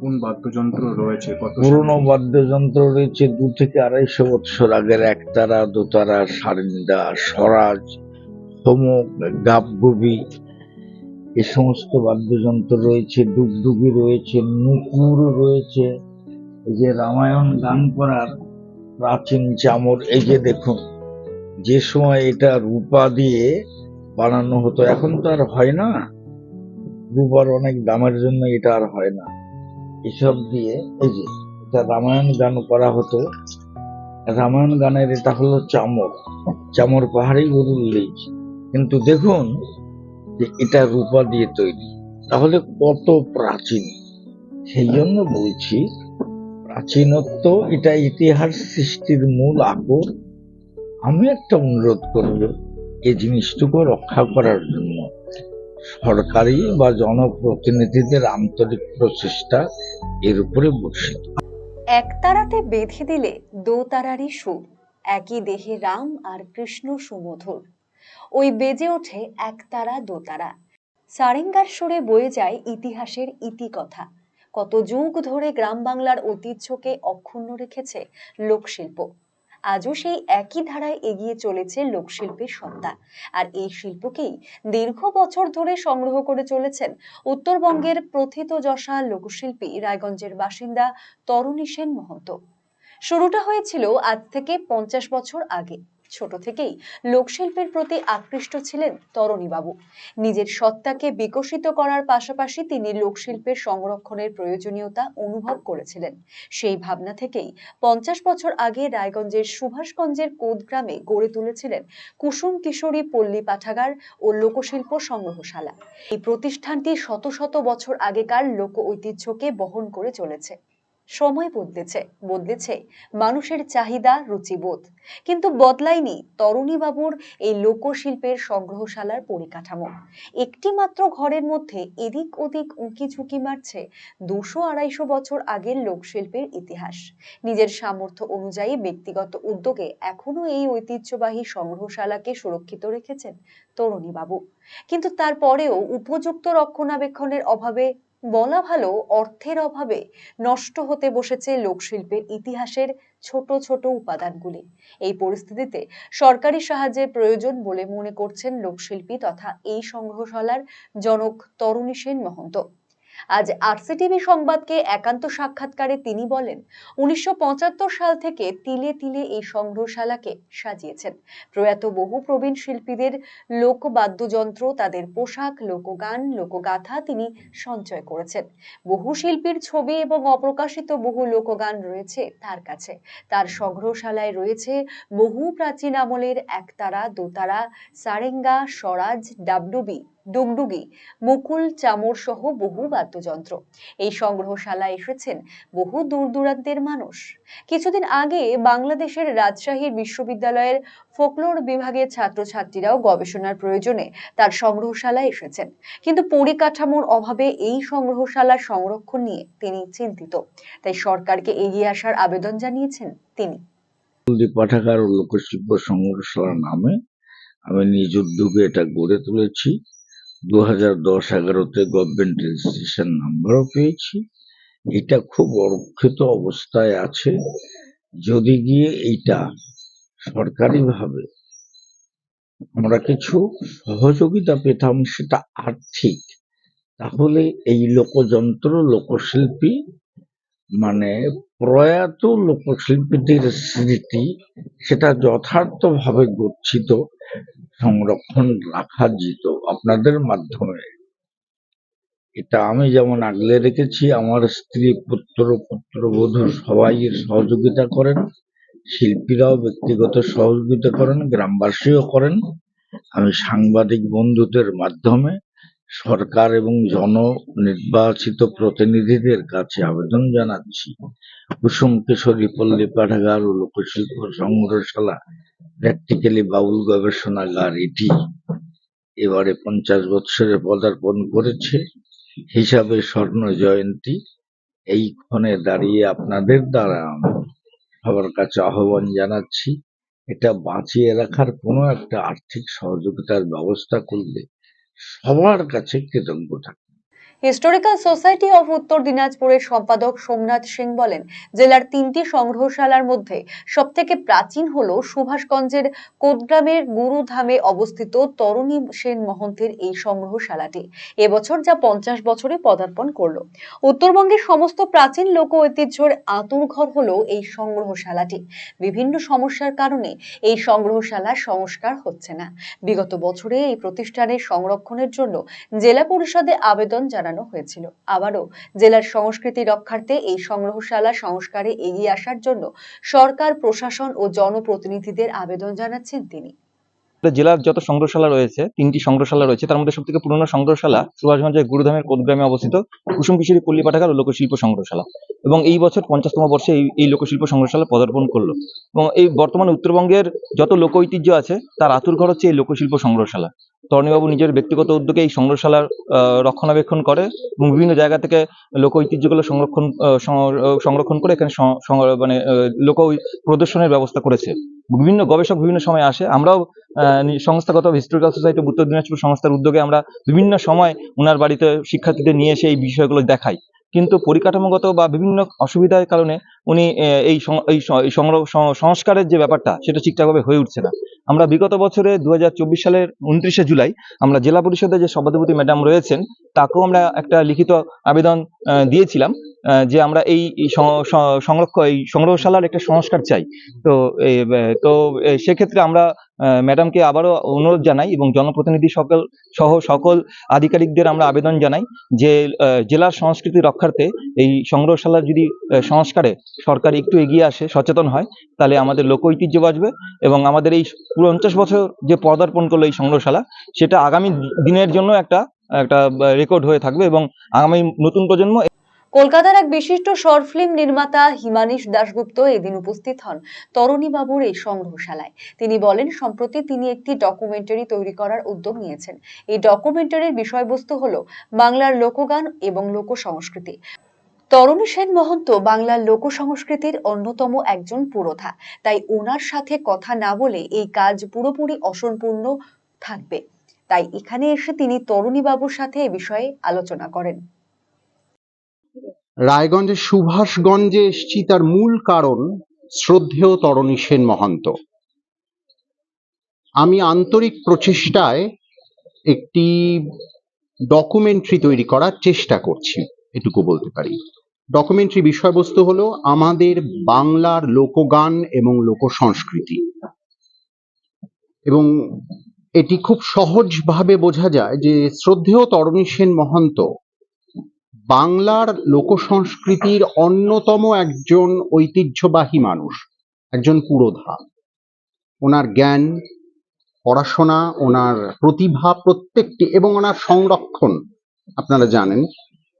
কোন বাদ্যযন্ত্র রয়েছে? পুরনো বাদ্যযন্ত্র রয়েছে দু থেকে আড়াইশো বৎসর আগের একতারা দোতারা সারিন্দা স্বরাজ হোমক গাবগুবি এ সমস্ত বাদ্যযন্ত্র রয়েছে। ডুগডুগি রয়েছে নুপুর রয়েছে এই যে রামায়ণ গান করার প্রাচীন চামর এই যে দেখুন যে সময় এটা রূপা দিয়ে বানানো হতো এখন তো আর হয় না। রূপার অনেক দামের জন্য এটা আর হয় না। এসব দিয়ে এই যে এটা রামায়ণ গান করা হতো। রামায়ণ গানের এটা হলো চামর। চামর পাহাড়ি গরুর লেজ। কিন্তু দেখুন যে এটা রূপা দিয়ে তৈরি। তাহলে কত প্রাচীন। সেই জন্য বলছি, প্রাচীনত্ব এটা ইতিহাস সৃষ্টির মূল আকর। আমি একটা অনুরোধ করব এই জিনিসটুকু রক্ষা করার জন্য। সরকারি বা জনপ্রতিনিধিদের আন্তরিক প্রচেষ্টা এর উপরে বর্ষিত। একতারাতে বেঁধে দিলে দোতারারই সুর, একই দেহে রাম আর কৃষ্ণ সুমধুর। ওই বেজে ওঠে এক একতারা দোতারা। সারেঙ্গার সুরে বয়ে যায় ইতিহাসের ইতিকথা। কত যুগ ধরে গ্রাম বাংলার ঐতিহ্যকে অক্ষুণ্ণ রেখেছে লোকশিল্প। আজও সেই একই ধারায় এগিয়ে চলেছে লোকশিল্পের সত্তা। আর এই শিল্পকেই দীর্ঘ বছর ধরে সংগ্রহ করে চলেছেন উত্তরবঙ্গের প্রথিত যশা লোকশিল্পী রায়গঞ্জের বাসিন্দা তরুণী সেন মহন্ত। শুরুটা হয়েছিল আজ থেকে পঞ্চাশ বছর আগে। ছোট থেকেই লোকশিল্পের প্রতি আকৃষ্ট ছিলেন তরণী বাবু নিজের সত্তাকে বিকশিত করার পাশাপাশি তিনি লোকশিল্পের সংরক্ষণের প্রয়োজনীয়তা অনুভব করেছিলেন। সেই ভাবনা থেকেই পঞ্চাশ বছর আগে রায়গঞ্জের সুভাষগঞ্জের কোদগ্রামে গড়ে তুলেছিলেন কুসুম কিশোরী পল্লী পাঠাগার ও লোকশিল্প সংগ্রহশালা। এই প্রতিষ্ঠানটি শত শত বছর আগেকার লোক ঐতিহ্যকে বহন করে চলেছে। সময় বদলেছে বদলেছে মানুষের চাহিদা, রুচিবোধ। কিন্তু বদলায়নি তরুণী বাবুর এই লোকশিল্পের সংগ্রহশালার পরিকাঠামো। একটি মাত্র ঘরের মধ্যে এদিক ওদিক উঁকি ঝুঁকি মারছে দুশো আড়াইশো বছর আগের লোকশিল্পের ইতিহাস। নিজের সামর্থ্য অনুযায়ী ব্যক্তিগত উদ্যোগে এখনও এই ঐতিহ্যবাহী সংগ্রহশালাকে সুরক্ষিত রেখেছেন তরুণী বাবু কিন্তু তারপরেও উপযুক্ত রক্ষণাবেক্ষণের অভাবে বলা ভালো অর্থের অভাবে নষ্ট হতে বসেছে লোকশিল্পের ইতিহাসের ছোট ছোট উপাদানগুলি। এই পরিস্থিতিতে সরকারি সাহায্যের প্রয়োজন বলে মনে করছেন লোকশিল্পী তথা এই সংগ্রহশালার জনক তরুণী সেন মহন্ত। আজ আরসিটিভি সংবাদকে একান্ত সাক্ষাৎকারে তিনি বলেন, উনিশশো পঁচাত্তর সাল থেকে তিলে তিলে এই সংগ্রহশালাকে সাজিয়েছেন। প্রয়াত বহু প্রবীণ শিল্পীদের লোকবাদ্যযন্ত্র তাদের পোশাক, লোকগান, লোকগাথা তিনি সঞ্চয় করেছেন। বহু শিল্পীর ছবি এবং অপ্রকাশিত বহু লোকগান রয়েছে তার কাছে। তার সংগ্রহশালায় রয়েছে বহু প্রাচীন আমলের একতারা, দোতারা, সারেঙ্গা, স্বরাজ ডাবডুবি ডুগডুগি মুকুল, চামর সহ বহু বাদ্যযন্ত্র। এই সংগ্রহশালায় এসেছেন বহু দূর দূরান্তের মানুষ। কিছুদিন আগে বাংলাদেশের রাজশাহী বিশ্ববিদ্যালয়ের ফোকলোর বিভাগের ছাত্রছাত্রীরাও গবেষণার প্রয়োজনে তার সংগ্রহশালায় এসেছেন। কিন্তু পরিকাঠামোর অভাবে এই সংগ্রহশালার সংরক্ষণ নিয়ে তিনি চিন্তিত। তাই সরকারকে এগিয়ে আসার আবেদন জানিয়েছেন তিনি। পাঠাগার ও লোকশিল্প সংগ্রহশালা নামে আমি নিজ উদ্যোগে এটা গড়ে তুলেছি। গভর্নমেন্ট রেজিস্ট্রেশন নাম্বারও পেয়েছি। এটা খুব অরক্ষিত অবস্থায় আছে। যদি গিয়ে এইটা সরকারিভাবে আমরা কিছু সহযোগিতা পেতাম, সেটা আর্থিক, তাহলে এই লোকযন্ত্র, লোকশিল্পী মানে প্রয়াত লোকশিল্পীদের স্মৃতি, সেটা যথার্থভাবে গচ্ছিত। সংরক্ষণ রাখা যেত আপনাদের মাধ্যমে। এটা আমি যেমন আগলে রেখেছি, আমার স্ত্রী পুত্র, পুত্রবধূ সবাই সহযোগিতা করেন, শিল্পীরাও ব্যক্তিগত সহযোগিতা করেন, গ্রামবাসীও করেন। আমি সাংবাদিক বন্ধুদের মাধ্যমে সরকার এবং জন নির্বাচিত প্রতিনিধিদের কাছে আবেদন জানাচ্ছি। কুসুম কিশোরী পল্লী পাঠাগার ও লোকশিল্প সংগ্রহশালা প্র্যাকটিক্যালি বাউল গবেষণাগার এটি। এবারে পঞ্চাশ বৎসরে পদার্পণ করেছে। হিসাবে স্বর্ণ জয়ন্তী। এই ক্ষণে দাঁড়িয়ে আপনাদের দ্বারা সবার কাছে আহ্বান জানাচ্ছি, এটা বাঁচিয়ে রাখার কোনো একটা আর্থিক সহযোগিতার ব্যবস্থা করলে সবার কাছে কৃতজ্ঞ থাকবে হিস্টোরিক্যাল সোসাইটি অফ উত্তর দিনাজপুরের সম্পাদক সোমনাথ সিং বলেন, জেলার তিনটি সংগ্রহশালার মধ্যে সবথেকে প্রাচীন হল সুভাষগঞ্জের কোদগ্রামের গুরুধামে অবস্থিত তরুণী সেন মহন্তের এই সংগ্রহশালাটি। এবছর যা পঞ্চাশ বছরে পদার্পণ করল। উত্তরবঙ্গের সমস্ত প্রাচীন লোক ঐতিহ্যের আঁতুড়ঘর হল এই সংগ্রহশালাটি। বিভিন্ন সমস্যার কারণে এই সংগ্রহশালা সংস্কার হচ্ছে না। বিগত বছরে এই প্রতিষ্ঠানের সংরক্ষণের জন্য জেলা পরিষদে আবেদন জানানো হয়েছিল। আবারও জেলার সংস্কৃতি রক্ষার্থে এই সংগ্রহশালা সংস্কারে এগিয়ে আসার জন্য সরকার, প্রশাসন ও জনপ্রতিনিধিদের আবেদন জানাচ্ছেন তিনি। জেলার যত সংগ্রহশালা রয়েছে, তিনটি সংগ্রহশালা রয়েছে, তার মধ্যে সবথেকে পুরনো সংগ্রহশালা সুভাষগঞ্জের গুরুধামের কোদগ্রামে অবস্থিত কুসুম কিশোরী পল্লী পাঠাগার ও লোকশিল্প সংগ্রহশালা। এবং এই বছর পঞ্চাশতম বর্ষে এই এই লোকশিল্প সংগ্রহশালা পদার্পণ করল। এবং এই বর্তমানে উত্তরবঙ্গের যত লোক ঐতিহ্য আছে, তার আতুর ঘর হচ্ছে এই লোকশিল্প সংগ্রহশালা। তরণীবাবু নিজের ব্যক্তিগত উদ্যোগে এই সংগ্রহশালার রক্ষণাবেক্ষণ করে এবং বিভিন্ন জায়গা থেকে লোক ঐতিহ্যগুলো সংরক্ষণ সংরক্ষণ করে এখানে মানে লোক প্রদর্শনের ব্যবস্থা করেছে। বিভিন্ন গবেষক বিভিন্ন সময় আসে। আমরাও সংস্থাগত হিস্টোরিক্যাল সোসাইটি উত্তর দিনাজপুর সংস্থার উদ্যোগে আমরা বিভিন্ন সময় ওনার বাড়িতে শিক্ষার্থীদের নিয়ে এসে এই বিষয়গুলো দেখাই। কিন্তু পরিকাঠামোগত বা বিভিন্ন অসুবিধার কারণে উনি এই সংস্কারের যে ব্যাপারটা, সেটা ঠিকঠাকভাবে হয়ে উঠছে না। আমরা বিগত বছরে দু হাজার চব্বিশ সালের উনত্রিশে জুলাই আমরা জেলা পরিষদে যে সভাধিপতি ম্যাডাম রয়েছেন, তাকেও আমরা একটা লিখিত আবেদন দিয়েছিলাম। যে আমরা এই সংরক্ষণ এই সংগ্রহশালার একটা সংস্কার চাই। তো তো সেক্ষেত্রে আমরা ম্যাডামকে আবারও অনুরোধ জানাই এবং জনপ্রতিনিধি সকল, সহ সকল আধিকারিকদের আমরা আবেদন জানাই যে জেলার সংস্কৃতি রক্ষার্থে এই সংগ্রহশালার যদি সংস্কারে সরকার একটু এগিয়ে আসে, সচেতন হয়, তাহলে আমাদের লোক ঐতিহ্য বাঁচবে এবং আমাদের এই পঞ্চাশ বছর যে পদার্পণ করল এই সংগ্রহশালা, সেটা আগামী দিনের জন্য একটা একটা রেকর্ড হয়ে থাকবে এবং আগামী নতুন প্রজন্ম কলকাতার এক বিশিষ্ট শর্ট ফিল্ম নির্মাতা হিমানিশ দাশগুপ্ত এদিন উপস্থিত হন তরণী বাবুর এই সংগ্রহশালায়। তিনি বলেন, সম্প্রতি তিনি একটি ডকুমেন্টারি তৈরি করার উদ্যোগ নিয়েছেন। এই ডকুমেন্টারির বিষয়বস্তু হল বাংলার লোকগান এবং লোক সংস্কৃতি তরুণী সেন মহন্ত বাংলার লোক সংস্কৃতির অন্যতম একজন পুরোধা। তাই ওনার সাথে কথা না বলে এই কাজ পুরোপুরি অসম্পূর্ণ থাকবে। তাই এখানে এসে তিনি তরুণী বাবুর সাথে এ বিষয়ে আলোচনা করেন। রায়গঞ্জের সুভাষগঞ্জে এসছি তার মূল কারণ শ্রদ্ধেয় তরণী সেন মহান্ত। আমি আন্তরিক প্রচেষ্টায় একটি ডকুমেন্টারি তৈরি করার চেষ্টা করছি, এটুকু বলতে পারি। ডকুমেন্টারি বিষয়বস্তু হলো আমাদের বাংলার লোকগান এবং লোক সংস্কৃতি এবং এটি খুব সহজভাবে বোঝা যায় যে শ্রদ্ধেয় তরণী সেন মহন্ত বাংলার লোক সংস্কৃতির অন্যতম একজন ঐতিহ্যবাহী মানুষ, একজন পুরোধা। ওনার জ্ঞান, পড়াশোনা, ওনার প্রতিভা প্রত্যেকটি এবং ওনার সংরক্ষণ, আপনারা জানেন,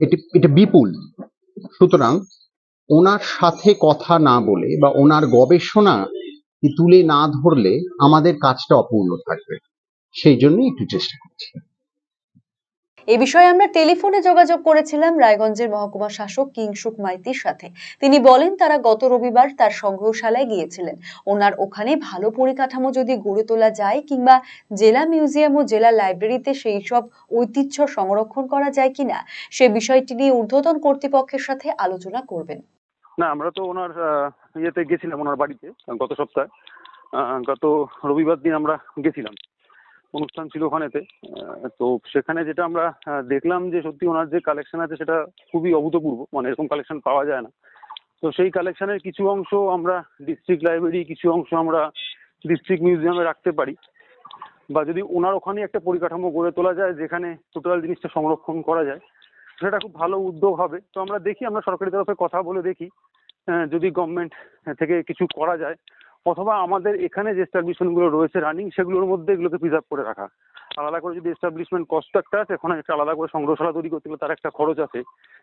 এটি, এটা বিপুল। সুতরাং ওনার সাথে কথা না বলে বা ওনার গবেষণা তুলে না ধরলে আমাদের কাজটা অপূর্ণ থাকবে। সেই জন্যই একটু চেষ্টা করছি। এ বিষয়ে আমরা টেলিফোনে যোগাযোগ করেছিলাম রায়গঞ্জের মহকুমা শাসক কিংসুক মাইতির সাথে। তিনি বলেন, তারা গত রবিবার তার সংগ্রহশালায় গিয়েছিলেন। ওনার ওখানে ভালো পরিকাঠামো যদি গড়ে তোলা যায় কিংবা জেলা মিউজিয়াম ও জেলা লাইব্রেরিতে সেই সব ঐতিহ্য সংরক্ষণ করা যায় কিনা, সে বিষয়টি নিয়ে ঊর্ধ্বতন কর্তৃপক্ষের সাথে আলোচনা করবেন। না, আমরা তো ওনার ইয়েতে গেছিলাম ওনার বাড়িতে গত সপ্তাহে। গত রবিবার দিন আমরা গেছিলাম। অনুষ্ঠান ছিল ওখানেতে। তো সেখানে যেটা আমরা দেখলাম যে সত্যি ওনার যে কালেকশন আছে সেটা খুবই অভূতপূর্ব। মানে এরকম কালেকশন পাওয়া যায় না। তো সেই কালেকশনের কিছু অংশ আমরা ডিস্ট্রিক্ট লাইব্রেরি কিছু অংশ আমরা ডিস্ট্রিক্ট মিউজিয়ামে রাখতে পারি। বা যদি ওনার ওখানে একটা পরিকাঠামো গড়ে তোলা যায়, যেখানে টোটাল জিনিসটা সংরক্ষণ করা যায়, সেটা খুব ভালো উদ্যোগ হবে। তো আমরা দেখি, আমরা সরকারি তরফে কথা বলে দেখি। যদি গভর্নমেন্ট থেকে কিছু করা যায় অথবা আমাদের এখানে যে এস্টাবলিশমেন্টগুলো রয়েছে রানিং সেগুলোর মধ্যে এগুলোকে প্রিজার্ভ করে রাখা। আলাদা করে যদি এস্টাবলিশমেন্ট কস্ট একটা আছে ওখানে একটা আলাদা করে সংগ্রহশালা তৈরি করতে গেলে তার একটা খরচ আছে।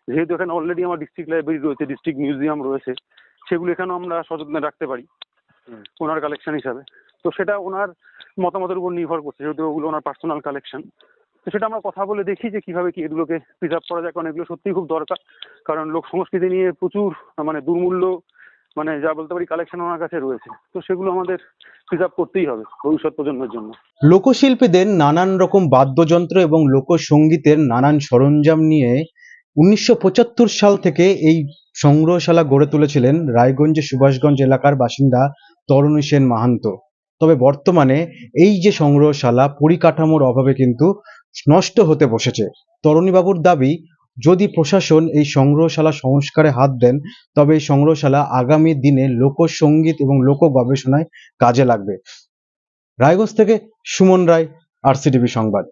যেহেতু এখানে অলরেডি আমার ডিস্ট্রিক্ট লাইব্রেরি রয়েছে ডিস্ট্রিক্ট মিউজিয়াম রয়েছে সেগুলো এখানেও আমরা সযত্নে রাখতে পারি ওনার কালেকশন হিসাবে। তো সেটা ওনার মতামতের উপর নির্ভর করছে যেহেতু ওগুলো ওনার পার্সোনাল কালেকশন তো সেটা আমরা কথা বলে দেখি যে কীভাবে কি এগুলোকে প্রিজার্ভ করা যায় কারণ এগুলো সত্যিই খুব দরকার। কারণ লোক সংস্কৃতি নিয়ে প্রচুর মানে দুর্মূল্য মানে যা বলতে পারি কালেকশন ওনার কাছে রয়েছে। তো সেগুলো আমাদের প্রিজার্ভ করতেই হবে ভবিষ্যৎ প্রজন্মের জন্য। লোকশিল্পীদের নানান রকম বাদ্যযন্ত্র এবং লোকসঙ্গীতের নানান সরঞ্জাম নিয়ে উনিশশো পঁচাত্তর সাল থেকে এই সংগ্রহশালা গড়ে তুলেছিলেন রায়গঞ্জের সুভাষগঞ্জ এলাকার বাসিন্দা তরুণী সেন মাহান্ত। তবে বর্তমানে এই যে সংগ্রহশালা পরিকাঠামোর অভাবে কিন্তু নষ্ট হতে বসেছে। তরুণীবাবুর দাবি যদি প্রশাসন এই সংগ্রহশালা সংস্কারে হাত দেন, তবে এই সংগ্রহশালা আগামী দিনে লোকসঙ্গীত এবং লোক গবেষণায় কাজে লাগবে। রায়গঞ্জ থেকে সুমন রায় আর সংবাদ।